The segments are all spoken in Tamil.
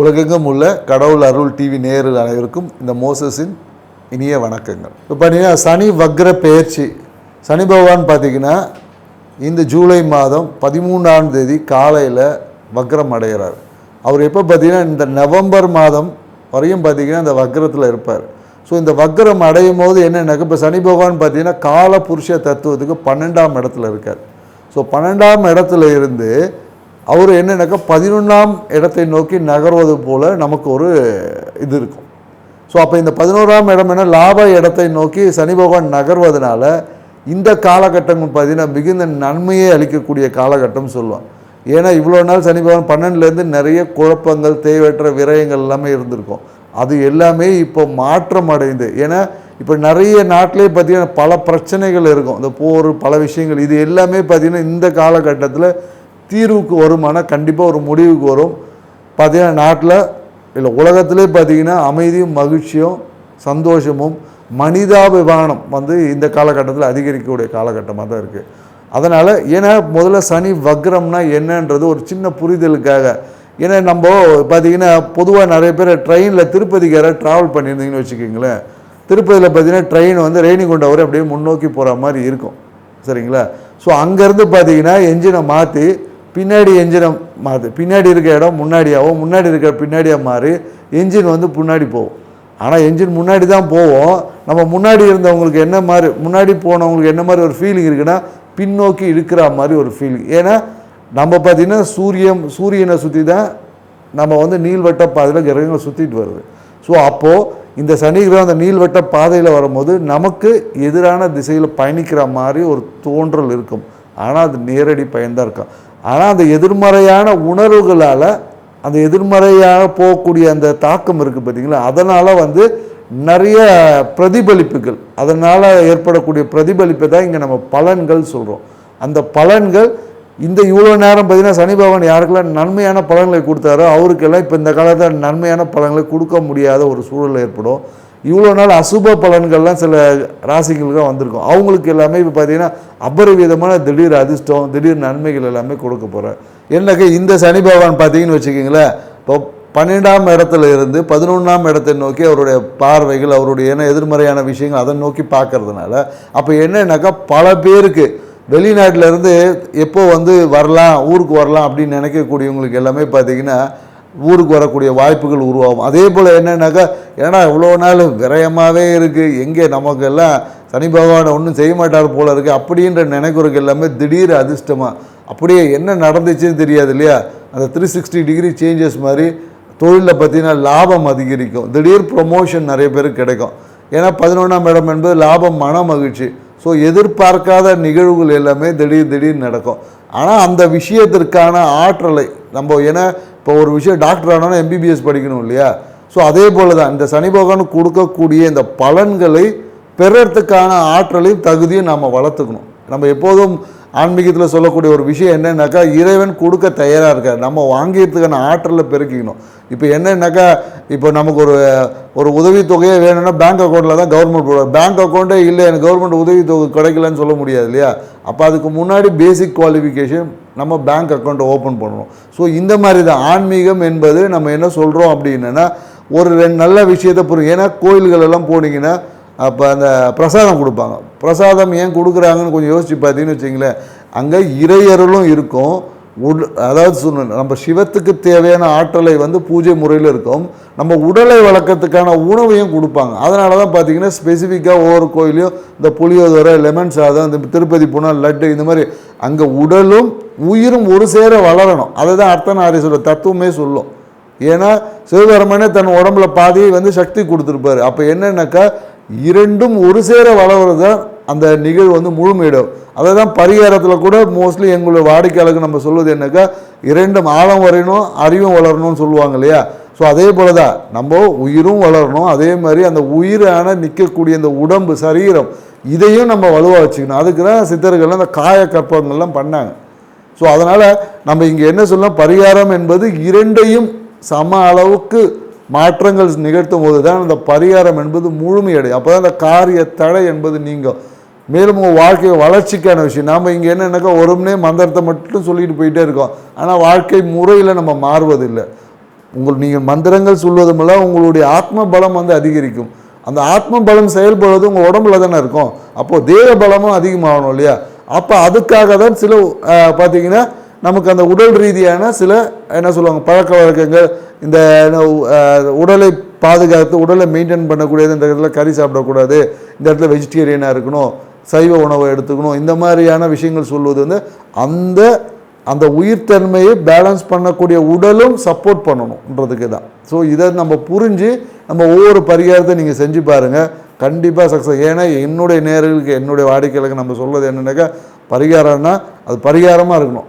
உலகெங்கும் உள்ள கடவுள் அருள் டிவி நேரில் அனைவருக்கும் இந்த மோசஸின் இனிய வணக்கங்கள். இப்போ பார்த்தீங்கன்னா சனி வக்ர பெயர்ச்சி. சனி பகவான் பார்த்தீங்கன்னா இந்த ஜூலை மாதம் பதிமூணாம் தேதி காலையில் வக்ரம் அடைகிறார். அவர் எப்போ பார்த்தீங்கன்னா இந்த நவம்பர் மாதம் வரையும் பார்த்தீங்கன்னா இந்த வக்ரத்தில் இருப்பார். ஸோ இந்த வக்ரம் அடையும் போது என்னென்னாக்க இப்போ சனி பகவான் பார்த்தீங்கன்னா கால புருஷ தத்துவத்துக்கு பன்னெண்டாம் இடத்துல இருக்கார். ஸோ பன்னெண்டாம் இடத்துல இருந்து அவர் என்னென்னாக்கா பதினொன்றாம் இடத்தை நோக்கி நகர்வது போல் நமக்கு ஒரு இது இருக்கும். ஸோ அப்போ இந்த பதினோராம் இடம் என்ன? லாப இடத்தை நோக்கி சனி பகவான் நகர்வதனால இந்த காலகட்டம் பார்த்தீங்கன்னா மிகுந்த நன்மையை அளிக்கக்கூடிய காலகட்டம் சொல்லுவான் ஏன்னா இவ்வளோ நாள் சனி பகவான் பன்னெண்டுலேருந்து நிறைய குழப்பங்கள் தேவையற்ற விரயங்கள் எல்லாமே இருந்திருக்கும். அது எல்லாமே இப்போ மாற்றம் அடைந்து ஏன்னா இப்போ நிறைய நாட்டிலே பார்த்திங்கன்னா பல பிரச்சனைகள் இருக்கும். இந்த போர் பல விஷயங்கள் இது எல்லாமே பார்த்தீங்கன்னா இந்த காலகட்டத்தில் தீர்வுக்கு வருமானா கண்டிப்பாக ஒரு முடிவுக்கு வரும். பார்த்தீங்கன்னா நாட்டில் இல்லை உலகத்திலே பார்த்தீங்கன்னா அமைதியும் மகிழ்ச்சியும் சந்தோஷமும் மனிதாபிமானம் வந்து இந்த காலகட்டத்தில் அதிகரிக்கக்கூடிய காலகட்டமாக தான் இருக்குது அதனால் ஏன்னா முதல்ல சனி வக்ரம்னா என்னன்றது ஒரு சின்ன புரிதலுக்காக. ஏன்னா நம்ம பார்த்தீங்கன்னா பொதுவாக நிறைய பேர் ட்ரெயினில் திருப்பதிக்கு யாராவது ட்ராவல் பண்ணியிருந்தீங்கன்னு வச்சுக்கிங்களேன். திருப்பதியில் பார்த்தீங்கன்னா ட்ரெயின் வந்து ரேணிகுண்டா வரை அப்படியே முன்னோக்கி போகிற மாதிரி இருக்கும். சரிங்களா? ஸோ அங்கேருந்து பார்த்தீங்கன்னா என்ஜினை மாற்றி பின்னாடி என்ஜினை மாறுது. பின்னாடி இருக்க இடம் முன்னாடியாகவும் முன்னாடி இருக்கிற பின்னாடியாக மாறி என்ஜின் வந்து முன்னாடி போகும். ஆனால் என்ஜின் முன்னாடி தான் போவோம். நம்ம முன்னாடி இருந்தவங்களுக்கு என்ன மாதிரி முன்னாடி போனவங்களுக்கு என்ன மாதிரி ஒரு ஃபீலிங் இருக்குன்னா பின்னோக்கி இழுக்கிற மாதிரி ஒரு ஃபீலிங் ஏன்னா நம்ம பார்த்திங்கன்னா சூரியன் சூரியனை சுற்றி தான் நம்ம வந்து நீள்வட்ட பாதையில் கிரகங்கள் சுற்றிட்டு வருது. ஸோ அப்போது இந்த சனி கிரகம் அந்த நீள்வட்ட பாதையில் வரும்போது நமக்கு எதிரான திசையில் பயணிக்கிற மாதிரி ஒரு தோன்றல் இருக்கும். ஆனால் அது நேரடி பயன்தான் இருக்கும் ஆனால் அந்த எதிர்மறையான உணர்வுகளால் அந்த எதிர்மறையாக போகக்கூடிய அந்த தாக்கம் இருக்குது பார்த்தீங்களா அதனால் வந்து நிறைய பிரதிபலிப்புகள் அதனால் ஏற்படக்கூடிய பிரதிபலிப்பை தான் இங்கே நம்ம பலன்கள் சொல்கிறோம் அந்த பலன்கள் இந்த இவ்வளோ நேரம் பார்த்தீங்கன்னா சனி பகவான் யாருக்கெல்லாம் நன்மையான பலன்களை கொடுத்தாரோ அவருக்கெல்லாம் இப்போ இந்த காலத்தில் நன்மையான பலன்களை கொடுக்க முடியாத ஒரு சூழல் ஏற்படும். இவ்வளோ நாள் அசுப பலன்கள்லாம் சில ராசிகளுக்காக வந்திருக்கும். அவங்களுக்கு எல்லாமே இப்போ பார்த்தீங்கன்னா அபரிவிதமான திடீர் அதிர்ஷ்டம் திடீர் நன்மைகள் எல்லாமே கொடுக்க போகிறேன் என்னக்கா இந்த சனி பகவான் பார்த்தீங்கன்னு வச்சுக்கிங்களேன் இப்போ பன்னெண்டாம் இடத்துல இருந்து பதினொன்றாம் இடத்தை நோக்கி அவருடைய பார்வைகள் அவருடைய என்ன எதிர்மறையான விஷயங்கள் அதை நோக்கி பார்க்கறதுனால அப்போ என்னன்னாக்கா பல பேருக்கு வெளிநாட்டிலேருந்து எப்போ வந்து வரலாம் ஊருக்கு வரலாம் அப்படின்னு நினைக்கக்கூடியவங்களுக்கு எல்லாமே பார்த்தீங்கன்னா ஊருக்கு வரக்கூடிய வாய்ப்புகள் உருவாகும். அதே போல் என்னென்னாக்கா ஏன்னா இவ்வளோ நாள் விரயமாகவே இருக்குது எங்கே நமக்கு எல்லாம் சனி பகவானை ஒன்றும் செய்ய மாட்டார் போல இருக்குது அப்படின்ற நினைக்கிறதுக்கு எல்லாமே திடீர் அதிர்ஷ்டமாக அப்படியே என்ன நடந்துச்சுன்னு தெரியாது இல்லையா? அந்த த்ரீ சிக்ஸ்டி டிகிரி சேஞ்சஸ் மாதிரி தொழிலில் பார்த்தீங்கன்னா லாபம் அதிகரிக்கும். திடீர் ப்ரொமோஷன் நிறைய பேருக்கு கிடைக்கும். ஏன்னா பதினொன்றாம் இடம் என்பது லாபம் மன மகிழ்ச்சி. ஸோ எதிர்பார்க்காத நிகழ்வுகள் எல்லாமே திடீர் திடீர் நடக்கும். ஆனால் அந்த விஷயத்திற்கான ஆற்றலை நம்ம ஏன்னா இப்போ ஒரு விஷயம் டாக்டர் ஆனாலும் எம்பிபிஎஸ் படிக்கணும் இல்லையா? ஸோ அதே போல் தான் இந்த சனி பகவான் கொடுக்கக்கூடிய இந்த பலன்களை பெறத்துக்கான ஆற்றலையும் தகுதியும் நம்ம வளர்த்துக்கணும். நம்ம எப்போதும் ஆன்மீகத்தில் சொல்லக்கூடிய ஒரு விஷயம் என்னென்னாக்கா இறைவன் கொடுக்க தயாராக இருக்கார். நம்ம வாங்கிறதுக்கான ஆற்றலை பெருக்கிக்கணும். இப்போ என்னன்னாக்கா இப்போ நமக்கு ஒரு ஒரு உதவித்தொகையே வேணும்னா பேங்க் அக்கௌண்ட்டில் தான் கவர்மெண்ட் போடுவார் பேங்க் அக்கௌண்ட்டே இல்லை எனக்கு கவர்மெண்ட் உதவித்தொகை கிடைக்கலன்னு சொல்ல முடியாது இல்லையா? அப்போ அதுக்கு முன்னாடி பேசிக் குவாலிஃபிகேஷன் நம்ம பேங்க் அக்கௌண்ட்டை ஓப்பன் பண்ணணும். ஸோ இந்த மாதிரி தான். ஆன்மீகம் என்பது நம்ம என்ன சொல்கிறோம் அப்படின்னா ஒரு ரெண்டு நல்ல விஷயத்தை புரியும். ஏன்னா கோயில்கள் எல்லாம் போனீங்கன்னா அப்போ அந்த பிரசாதம் கொடுப்பாங்க. பிரசாதம் ஏன் கொடுக்குறாங்கன்னு கொஞ்சம் யோசித்து பார்த்தீங்கன்னு வச்சிங்களேன். அங்கே இறையருளும் இருக்கும். உட் அதாவது சொன்ன நம்ம சிவத்துக்கு தேவையான ஆற்றலை வந்து பூஜை முறையில் இருக்கும். நம்ம உடலை வளர்க்கறதுக்கான உணவையும் கொடுப்பாங்க. அதனால தான் பார்த்தீங்கன்னா ஸ்பெசிஃபிக்காக ஒவ்வொரு கோயிலையும் இந்த புளியோதரை லெமன் சாதம் இந்த திருப்பதி போனால் லட்டு இந்த மாதிரி அங்கே உடலும் உயிரும் ஒரு சேர வளரணும். அதை தான் அர்த்தநாரீஸ்வர தத்துவமே சொல்லும். ஏன்னா சிவபெருமனே தன் உடம்புல பாதியை வந்து சக்தி கொடுத்துருப்பாரு. அப்போ என்னென்னாக்கா இரண்டும் ஒரு சேர வளர்றது தான் அந்த நிகழ்வு வந்து முழுமையிடும். அதை தான் பரிகாரத்தில் கூட மோஸ்ட்லி எங்களுடைய வாடிக்கையாளருக்கு நம்ம சொல்வது என்னக்கா இரண்டும் ஆழம் வரையணும் அறிவும் வளரணும்னு சொல்லுவாங்க இல்லையா? ஸோ அதே போல தான் நம்ம உயிரும் வளரணும். அதே மாதிரி அந்த உயிரான நிற்கக்கூடிய அந்த உடம்பு சரீரம் இதையும் நம்ம வலுவாக வச்சுக்கணும். அதுக்கு தான் சித்தர்கள் அந்த காய கற்பங்கள்லாம் பண்ணாங்க. ஸோ அதனால் நம்ம இங்கே என்ன சொல்லலாம் பரிகாரம் என்பது இரண்டையும் சம அளவுக்கு மாற்றங்கள் நிகழ்த்தும் போது தான் அந்த பரிகாரம் என்பது முழுமையடையும். அப்போ தான் அந்த காரிய தடை என்பது நீங்கள் மேலும் உங்கள் வாழ்க்கை வளர்ச்சிக்கான விஷயம். நாம் இங்கே என்னென்னாக்கா ஒருமனே மந்திரத்தை மட்டும் சொல்லிட்டு போயிட்டே இருக்கோம். ஆனால் வாழ்க்கை முறையில் நம்ம மாறுவதில்லை. உங்கள் நீங்கள் மந்திரங்கள் சொல்வதுமெல்லாம் உங்களுடைய ஆத்ம பலம் வந்து அதிகரிக்கும். அந்த ஆத்ம பலம் செயல்படுவது உங்கள் உடம்புல தானே இருக்கும். அப்போது தேக பலமும் அதிகமாகணும் இல்லையா? அப்போ அதுக்காக தான் சில பார்த்தீங்கன்னா நமக்கு அந்த உடல் ரீதியான சில என்ன சொல்லுவாங்க பழக்க வழக்கங்கள் இந்த என்ன, உடலை பாதுகாத்து உடலை மெயின்டைன் பண்ணக்கூடியது இந்த இடத்துல கறி சாப்பிடக்கூடாது இந்த இடத்துல வெஜிடேரியனாக இருக்கணும் சைவ உணவை எடுத்துக்கணும். இந்த மாதிரியான விஷயங்கள் சொல்வது வந்து அந்த அந்த உயிர்த்தன்மையை பேலன்ஸ் பண்ணக்கூடிய உடலும் சப்போர்ட் பண்ணணுன்றதுக்கு தான். ஸோ இதை நம்ம புரிஞ்சு நம்ம ஒவ்வொரு பரிகாரத்தை நீங்கள் செஞ்சு பாருங்கள் கண்டிப்பாக சக்ஸஸ் ஏன்னா என்னுடைய நேர்களுக்கு என்னுடைய வாடிக்கையாளருக்கு நம்ம சொல்வது என்னென்னாக்கா பரிகாரம்னா அது பரிகாரமாக இருக்கணும்.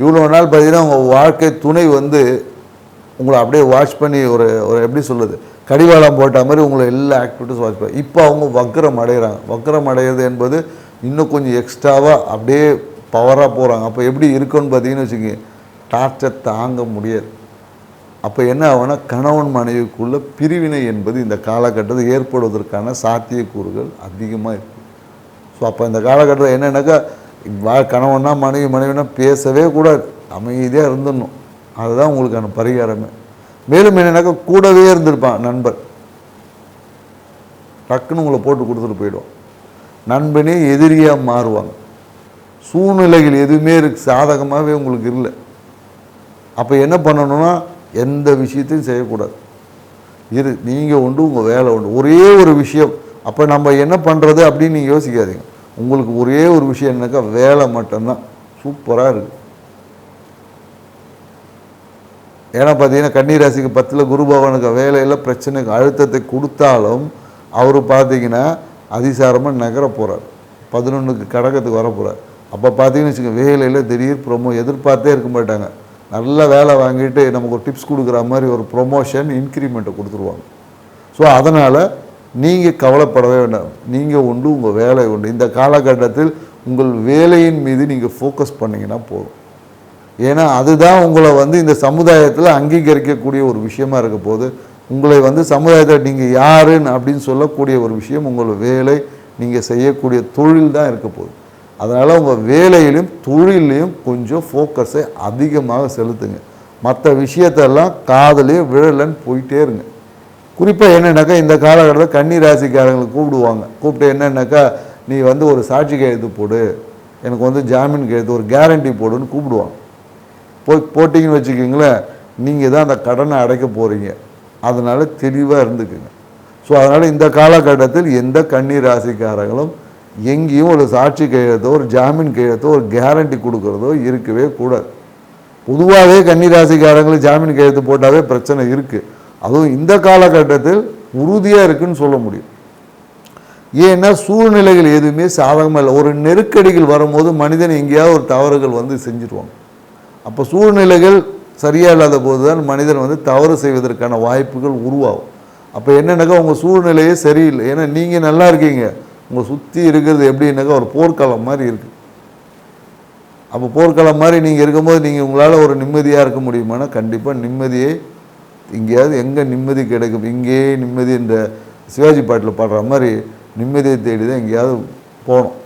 இவ்வளோ நாள் பார்த்தீங்கன்னா உங்கள் வாழ்க்கை துணை வந்து உங்களை அப்படியே வாட்ச் பண்ணி ஒரு ஒரு எப்படி சொல்லுது கடிவாளம் போட்ட மாதிரி உங்களை எல்லா ஆக்டிவிட்டிஸும் வாட்ச் பண்ணி. இப்போ அவங்க வக்ரம் அடைகிறாங்க வக்ரம் அடையிறது என்பது இன்னும் கொஞ்சம் எக்ஸ்ட்ராவாக அப்படியே பவராக போகிறாங்க அப்போ எப்படி இருக்குன்னு பார்த்தீங்கன்னு வச்சுக்கோங்க. டார்ச்சர் தாங்க முடியாது. அப்போ என்ன ஆகும்னா கணவன் மனைவிக்குள்ள பிரிவினை என்பது இந்த காலகட்டத்தில் ஏற்படுவதற்கான சாத்தியக்கூறுகள் அதிகமாக இருக்குது ஸோ அப்போ இந்த காலகட்டத்தில் என்னென்னாக்கா வா கணவன்னா மனைவி மனைவினா பேசவே கூடாது. அமைதியாக இருந்துடணும். அதுதான் உங்களுக்கான பரிகாரமே. மேலும் என்னென்னாக்கா கூடவே இருந்திருப்பான் நண்பர் டக்குன்னு உங்களை போட்டு கொடுத்துட்டு போயிடுவான். நண்பனே எதிரியாக மாறுவாங்க. சூழ்நிலைகள் எதுவுமே இருக்கு சாதகமாகவே உங்களுக்கு இல்லை. அப்போ என்ன பண்ணணும்னா எந்த விஷயத்தையும் செய்யக்கூடாது. இரு நீங்கள் உண்டு உங்கள் வேலை உண்டு. ஒரே ஒரு விஷயம். அப்போ நம்ம என்ன பண்ணுறது அப்படின்னு நீங்கள் யோசிக்காதீங்க. உங்களுக்கு ஒரே ஒரு விஷயம் என்னக்கா வேலை மட்டும்தான். சூப்பராக இருக்குது ஏன்னா பார்த்தீங்கன்னா கன்னிராசிக்கு பத்தில் குரு பகவானுக்கு வேலையில் பிரச்சனைக்கு அழுத்தத்தை கொடுத்தாலும் அவர் பார்த்தீங்கன்னா அதிசாரமாக நகர போகிறார் பதினொன்றுக்கு கடகத்துக்கு வர போகிறார் அப்போ பார்த்தீங்கன்னு வச்சுக்கோங்க வேலையில் திடீர் ப்ரொமோ எதிர்பார்த்தே இருக்க மாட்டாங்க. நல்ல வேலை வாங்கிட்டு நமக்கு ஒரு டிப்ஸ் கொடுக்குற மாதிரி ஒரு ப்ரொமோஷன் இன்க்ரிமெண்ட்டை கொடுத்துருவாங்க. ஸோ அதனால் நீங்கள் கவலைப்படவே வேண்டாம். நீங்கள் உண்டு உங்கள் வேலை உண்டு. இந்த காலகட்டத்தில் உங்கள் வேலையின் மீது நீங்கள் ஃபோக்கஸ் பண்ணிங்கன்னா போதும். ஏன்னா அதுதான் உங்களை வந்து இந்த சமுதாயத்தில் அங்கீகரிக்கக்கூடிய ஒரு விஷயமா இருக்க போது உங்களை வந்து சமுதாயத்தில் நீங்கள் யாருன்னு அப்படின்னு சொல்லக்கூடிய ஒரு விஷயம் உங்கள் வேலை நீங்கள் செய்யக்கூடிய தொழில் தான் இருக்க போகுது. அதனால் உங்கள் வேலையிலையும் தொழிலையும் கொஞ்சம் ஃபோக்கஸை அதிகமாக செலுத்துங்க. மற்ற விஷயத்தெல்லாம் காதலையும் விழலன்னு போயிட்டே இருங்க. குறிப்பாக என்னென்னாக்கா இந்த காலகட்டத்தில் கன்னி ராசிக்காரங்களை கூப்பிடுவாங்க. கூப்பிட்டு என்னென்னாக்கா நீ வந்து ஒரு சாட்சி கையெழுத்து போடு. எனக்கு வந்து ஜாமீன் கையெழுத்து ஒரு கேரண்டி போடுன்னு கூப்பிடுவாங்க. போய் போட்டிங்கன்னு வச்சுக்கிங்களேன் நீங்கள் தான் அந்த கடனை அடைக்க போகிறீங்க அதனால் தெளிவாக இருந்துக்குங்க. ஸோ அதனால் இந்த காலகட்டத்தில் எந்த கன்னி ராசிக்காரங்களும் எங்கேயும் ஒரு சாட்சி கையெழுத்தோ ஒரு ஜாமீன் கையெழுத்தோ ஒரு கேரண்டி கொடுக்குறதோ இருக்கவே கூடாது. பொதுவாகவே கன்னி ராசிக்காரங்களுக்கு ஜாமீன் கையெழுத்து போட்டாவே பிரச்சனை இருக்குது அதுவும் இந்த காலகட்டத்தில் உறுதியாக இருக்குன்னு சொல்ல முடியும். ஏன்னா சூழ்நிலைகள் எதுவுமே சாதகமாக இல்லை. ஒரு நெருக்கடிகள் வரும்போது மனிதன் எங்கேயாவது ஒரு தவறுகள் வந்து செஞ்சுருவாங்க அப்போ சூழ்நிலைகள் சரியாக இல்லாத போது தான் மனிதன் வந்து தவறு செய்வதற்கான வாய்ப்புகள் உருவாகும். அப்போ என்னென்னாக்கா உங்கள் சூழ்நிலையே சரியில்லை. ஏன்னா நீங்கள் நல்லா இருக்கீங்க. உங்களை சுற்றி இருக்கிறது எப்படின்னாக்கா ஒரு போர்க்காலம் மாதிரி இருக்குது அப்போ போர்க்காலம் மாதிரி நீங்கள் இருக்கும்போது நீங்கள் உங்களால் ஒரு நிம்மதியாக இருக்க முடியுமானா கண்டிப்பாக நிம்மதியை எங்கேயாவது எங்கே நிம்மதி கிடைக்கும் இங்கேயே நிம்மதி இந்த சிவாஜி பாட்டில் பாடுற மாதிரி நிம்மதியை தேடி தான் எங்கேயாவது போகணும்.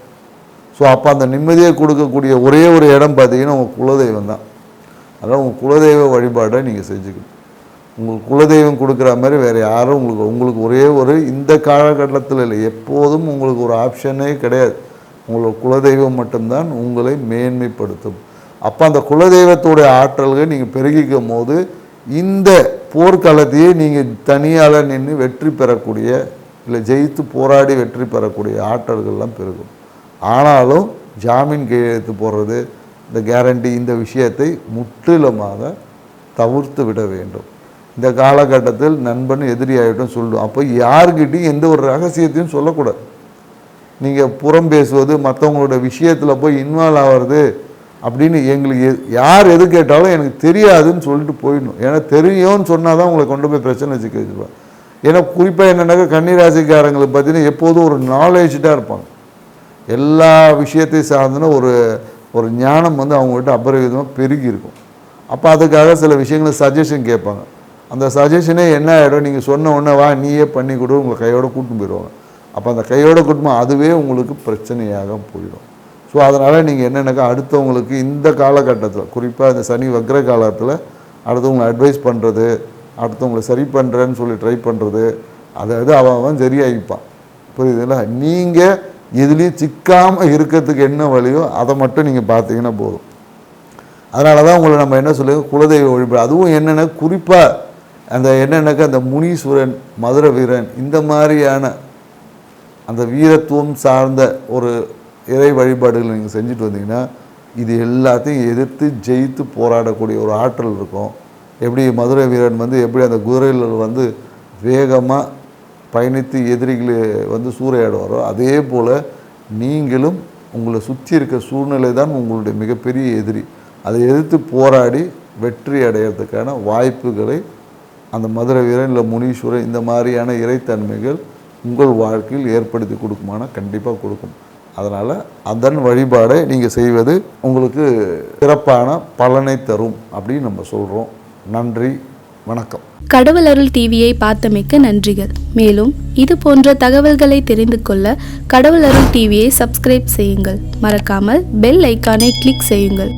ஸோ அப்போ அந்த நிம்மதியை கொடுக்கக்கூடிய ஒரே ஒரு இடம் பார்த்தீங்கன்னா உங்கள் குலதெய்வம் தான். அதனால் உங்கள் குலதெய்வ வழிபாடை நீங்கள் செஞ்சுக்கணும். உங்களுக்கு குலதெய்வம் கொடுக்குற மாதிரி வேறு யாரும் உங்களுக்கு உங்களுக்கு ஒரே ஒரு இந்த காலகட்டத்தில் இல்லை எப்போதும் உங்களுக்கு ஒரு ஆப்ஷனே கிடையாது. உங்களோட குலதெய்வம் மட்டும்தான் உங்களை மேன்மைப்படுத்தும். அப்போ அந்த குலதெய்வத்துடைய ஆற்றல்கள் நீங்கள் பெருகிக்கும் போது இந்த போர்க்களத்தையே நீங்கள் தனியால் நின்று வெற்றி பெறக்கூடிய இல்லை ஜெயித்து போராடி வெற்றி பெறக்கூடிய ஆற்றல்கள்லாம் பெருகும். ஆனாலும் ஜாமீன் கையெழுத்து போடுறது இந்த கேரண்டி இந்த விஷயத்தை முற்றிலுமாக தவிர்த்து விட வேண்டும். இந்த காலகட்டத்தில் நண்பன் எதிரியாகிட்டும் சொல்லும் அப்போ யார்கிட்டையும் எந்த ஒரு ரகசியத்தையும் சொல்லக்கூடாது. நீங்கள் புறம் பேசுவது மற்றவங்களோட விஷயத்தில் போய் இன்வால்வ் ஆகிறது அப்படின்னு எங்களுக்கு எ- யார் எது கேட்டாலும் எனக்கு தெரியாதுன்னு சொல்லிட்டு போயிடணும். ஏன்னா தெரியும்னு சொன்னால் தான் உங்களை கொண்டு போய் பிரச்சனை வச்சுக்க வச்சுருவாங்க ஏன்னா குறிப்பாக என்னென்னாக்கா கன்னிராசிக்காரங்களை பார்த்தீங்கன்னா எப்போதும் ஒரு நாலேஜ்டாக இருப்பாங்க. எல்லா விஷயத்தையும் சார்ந்துன ஒரு ஒரு ஞானம் வந்து அவங்ககிட்ட அபரிவிதமாக பெருகி இருக்கும். அப்போ அதுக்காக சில விஷயங்களை சஜஷன் கேட்பாங்க. அந்த சஜஷனே என்ன ஆகிடும் நீங்கள் சொன்ன உடனே வா நீயே பண்ணி கொடு உங்களை கையோட கூட்டின்னு போயிடுவாங்க. அப்போ அந்த கையோட கூட்டமாக அதுவே உங்களுக்கு பிரச்சனையாக போயிடும். ஸோ அதனால் நீங்கள் என்னென்னாக்கா அடுத்தவங்களுக்கு இந்த காலகட்டத்தில் குறிப்பாக இந்த சனி வக்ர காலத்தில் அடுத்தவங்களை அட்வைஸ் பண்ணுறது அடுத்தவங்களை சரி பண்ணுறேன்னு சொல்லி ட்ரை பண்ணுறது அதாவது அவன் அவன் சரியாகிப்பான். புரியுதுங்களா? நீங்கள் எதுலேயும் சிக்காமல் இருக்கிறதுக்கு என்ன வழியோ அதை மட்டும் நீங்கள் பார்த்தீங்கன்னா போதும். அதனால தான் உங்களை நம்ம என்ன சொல்லுவோம் குலதெய்வ வழிபாடு. அதுவும் என்னென்ன? குறிப்பாக அந்த என்னென்னாக்கா அந்த முனீஸ்வரன் மதுர வீரன் இந்த மாதிரியான அந்த வீரத்துவம் சார்ந்த ஒரு இறை வழிபாடுகள் நீங்கள் செஞ்சுட்டு வந்தீங்கன்னா இது எல்லாத்தையும் எதிர்த்து ஜெயித்து போராடக்கூடிய ஒரு ஆற்றல் இருக்கும். எப்படி மதுரை வீரன் வந்து எப்படி அந்த குதிரையில் வந்து வேகமாக பயணித்து எதிரிகளை வந்து சூறையாடுவாரோ அதே போல் நீங்களும் உங்களை சுற்றி இருக்க சூழ்நிலை தான் உங்களுடைய மிகப்பெரிய எதிரி. அதை எதிர்த்து போராடி வெற்றி அடையிறதுக்கான வாய்ப்புகளை அந்த மதுரை வீரன் இல்லை முனீஸ்வரன் இந்த மாதிரியான இறைத்தன்மைகள் உங்கள் வாழ்க்கையில் ஏற்படுத்தி கொடுக்குமானா கண்டிப்பாக கொடுக்கும். அதனால் அதன் வழிபாடை நீங்கள் செய்வது உங்களுக்கு சிறப்பான பலனை தரும் அப்படின்னு நம்ம சொல்கிறோம் நன்றி வணக்கம். கடவுள் அருள் டிவியை பார்த்தமைக்க நன்றிகள். மேலும் இது போன்ற தகவல்களை தெரிந்து கொள்ள கடவுள் அருள் டிவியை சப்ஸ்கிரைப் செய்யுங்கள். மறக்காமல் பெல் ஐக்கானை கிளிக் செய்யுங்கள்.